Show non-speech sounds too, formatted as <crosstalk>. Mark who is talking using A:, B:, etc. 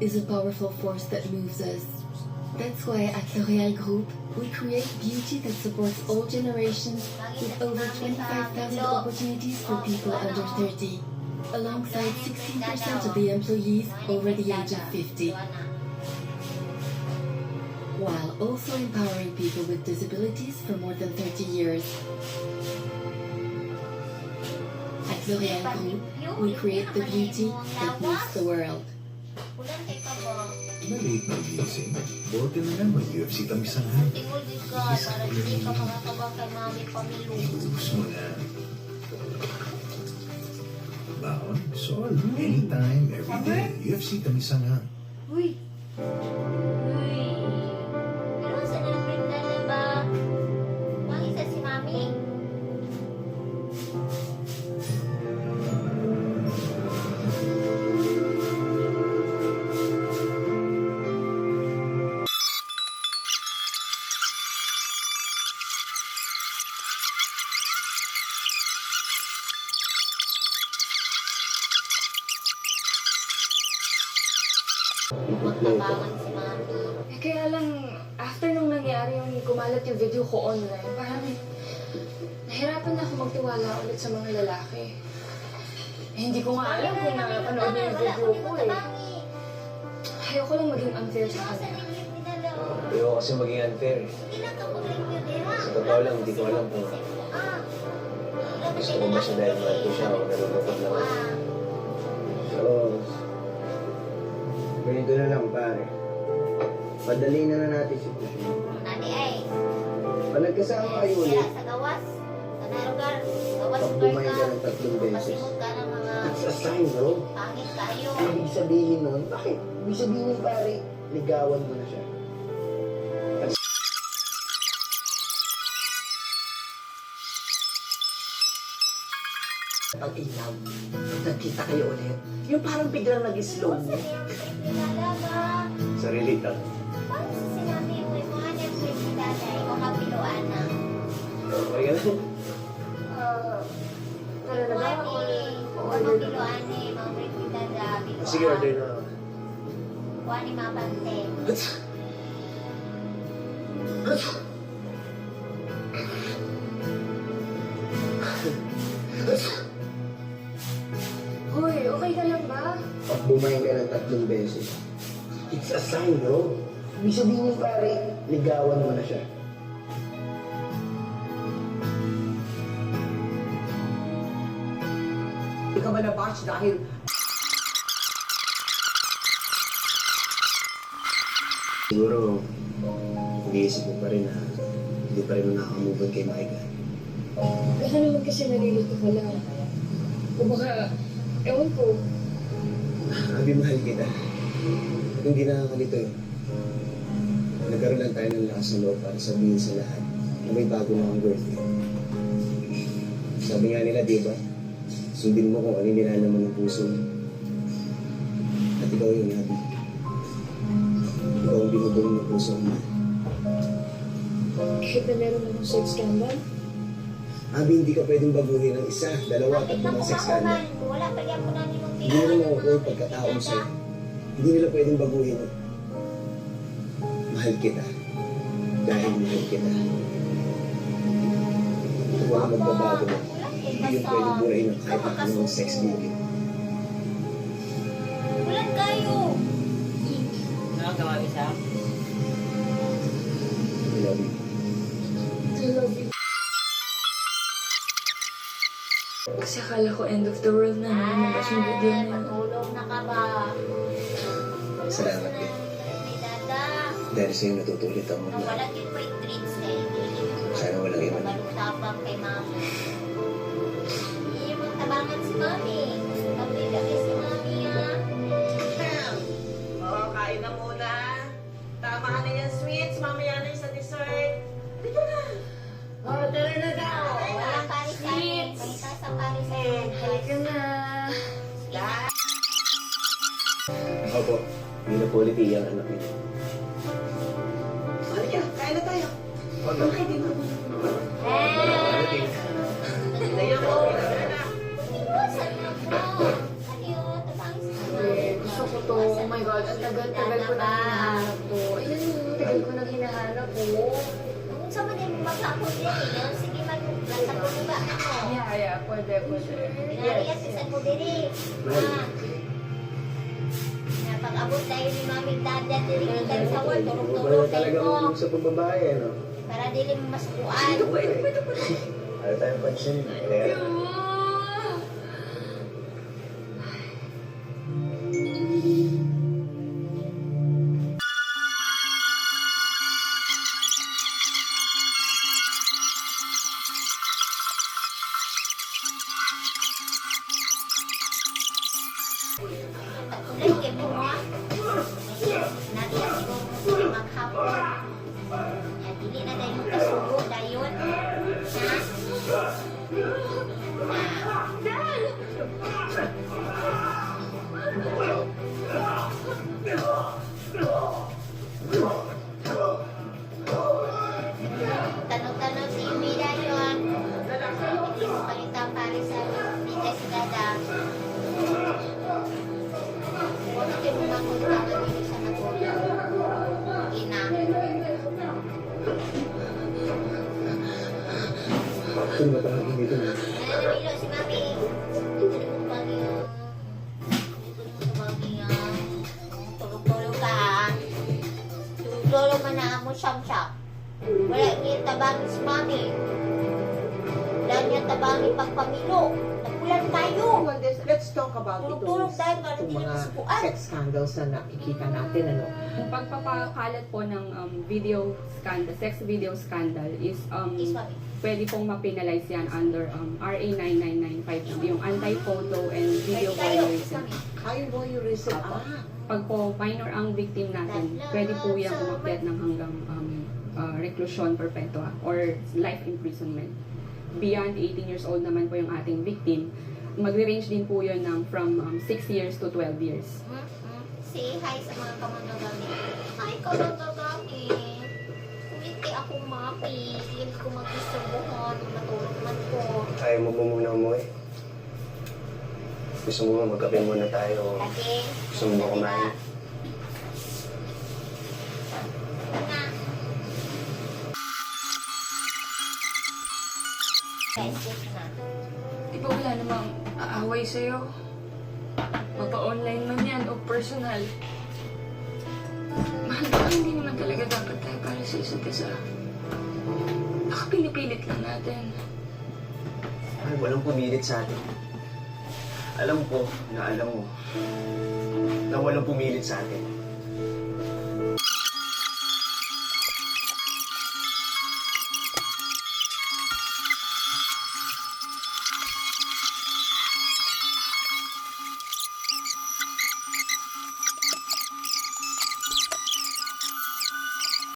A: is a powerful force that moves us. That's why at L'Oréal Group, we create beauty that supports all generations with over 25,000 opportunities for people under 30, alongside 16% of the employees over the age of 50, while also empowering people with disabilities for more than 30 years. At L'Oréal Group, we create the beauty that moves the world.
B: Ulan kay ka ba?
C: Maliit na gising. Buti na lang mag-UFC tamisanhan.
B: Tingol din ka para hindi ka makakabang kay mami pamilyo.
C: Ubus mo na. Baon, sol, anytime, everyday. UFC tamisanhan.
B: Uy! Uy! Magtabangan si mami.
D: Eh, kaya lang, after nung nangyari yung kumalat yung video ko online, parang nahirapan na ako magtiwala ulit sa mga lalaki. Eh, hindi ko nga alam kung napanood niya yung video ko eh. Ayoko lang maging unfair sa kanya.
E: Ayoko kasi maging unfair. eh. Sa totoo lang, hindi ko alam kung gusto ko ba siya dahil mahal ko siya o nalulungkot lang ako.
F: Ganito na lang pare. Padali na na natin si Kushin.
B: Nani ay,
F: Pag nagkasama kayo
B: sila
F: ulit,
B: sa gawas. Sa narugar. Gawas
F: pag bumayin
B: ka.
F: ng tatlong beses,
B: ka ng mga
F: it's a sign bro.
B: pangit kayo.
F: Ibig sabihin nun, bakit? Ibig sabihin pare, ligawan mo na siya.
G: Pag ilaw, nagkita kayo ulit. Yung parang biglang nag-slow mo.
B: Pinalaga.
E: Sarili lang.
B: Paano sa sinabi mo yung mga Netflix ni tatay o kapiluan na?
E: Okay ka na?
D: Ah, tara na ba?
B: Wani, o
D: Order na ba?
B: kapiluan ni mga break ni dada.
E: Sige, order na. ako.
B: Wani mabante. <laughs>
F: Pag bumayin ka ng tatlong beses, it's a sign bro. Ibig sabihin pare, ligawan mo na siya.
G: Hindi ka ba na-batch dahil
E: Siguro, nag-iisip mo pa rin na hindi pa rin mo nakamove on kay Micah.
D: Baka naman kasi nalilito ka lang. O baka, ewan ko,
E: Abi, mahal kita. Hindi nakakalito eh. Nagkaroon lang tayo ng lakas ng loob para sabihin sa lahat na may bago na ang girlfriend. Sabi nga nila, di ba? Sundin mo kung ano yung nilalaman ng puso mo. At ikaw yung Abi. Ikaw ang binubuo ng puso mo.
D: kahit na meron akong sex scandal,
E: Abi, hindi ka pwedeng baguhin ng isa, dalawa, tatlo ng sex
B: kumakuman? Wala pa yan po na ninong
E: Hindi nila makukuha yung pagkatao mo sa'yo. Hindi nila pwedeng baguhin. Mahal kita. Dahil mahal kita. Wala magbabago na, hindi yung pwedeng burahin ng kahit anong sex video.
B: Ulan kayo.
E: I
D: Kasi akala ko end of the world na nung lumabas yung video na
B: Ay,
D: yun.
B: patulog na ka ba?
E: Salamat din. Dahil sa'yo natutulit ang mga.
B: wala yung treats na.
E: Sana walang iwan.
B: Balutapang kay mami. Hindi mo tabangan si mami. Pabila
G: na
E: po ulit iyan anak niyo.
G: Halika, kain na tayo.
E: Ano?
G: Okay, ko. Na.
B: Na mo. Na.
D: Gusto ko to my God, ang tagal-tagal ko nang hinahanap po. Ayun, ang tagal ko nang hinahanap po.
B: Kung sa man yung mag-upload din, eh. Sige, mag-nasa ko ba? Ano?
D: Yeah, yeah, pwede, pwede.
B: Pinariyan sa mo diri. Ha? Napag-abot tayo ni Maming Dada diri kan sa wall, tayo mo.
E: sa pagbabae, ano?
B: Para dili mo masukuan.
E: Ano tayong pansin?
B: เล่นเกมพวกนี้นาทีสิบโมาครับอย่างที่นี่นะได้
E: ยุทธสูง
B: ได้ยุท mo bagyo. Tulog-tulog ka ha. Tulog-tulog man na mo siyam-siyam. Wala niya tabangin si Mami. Wala niya tabangin pagpamilo. Napulan tayo.
G: This, let's talk about
B: dahil para
G: itong mga sex scandals na nakikita natin, ano.
H: Ang pagpapakalat po ng um, video scandal, sex video scandal is um, pwede pong ma-penalize yan under um, RA 9995, yung anti-photo and video voyeurism.
G: Kayo voyeurism, ah.
H: Pag po minor ang victim natin, pwede po yan umakyat ng hanggang um, uh, reclusion perpetua or life imprisonment. Beyond 18 years old naman po yung ating victim, magre-range din po yun ng from um, 6 years to 12 years.
B: Hmm? Hmm? Say hi sa mga kamanagami. Hi, kamanagami. Kumiti ako, mami. Hindi ko mag-istorbohon. Matulog man ko.
E: Ayaw mo ba muna umuwi? Gusto mo magkape muna tayo?
B: Lagi.
E: Gusto mo ba kumain?
B: Na. Guys,
D: aaway sa'yo? Mapa-online man yan o personal. Mahal ba hindi naman talaga dapat tayo para sa isa't isa? Baka pinipilit lang natin.
E: Ay, walang pumilit sa atin. Alam ko na alam mo na walang pumilit sa atin.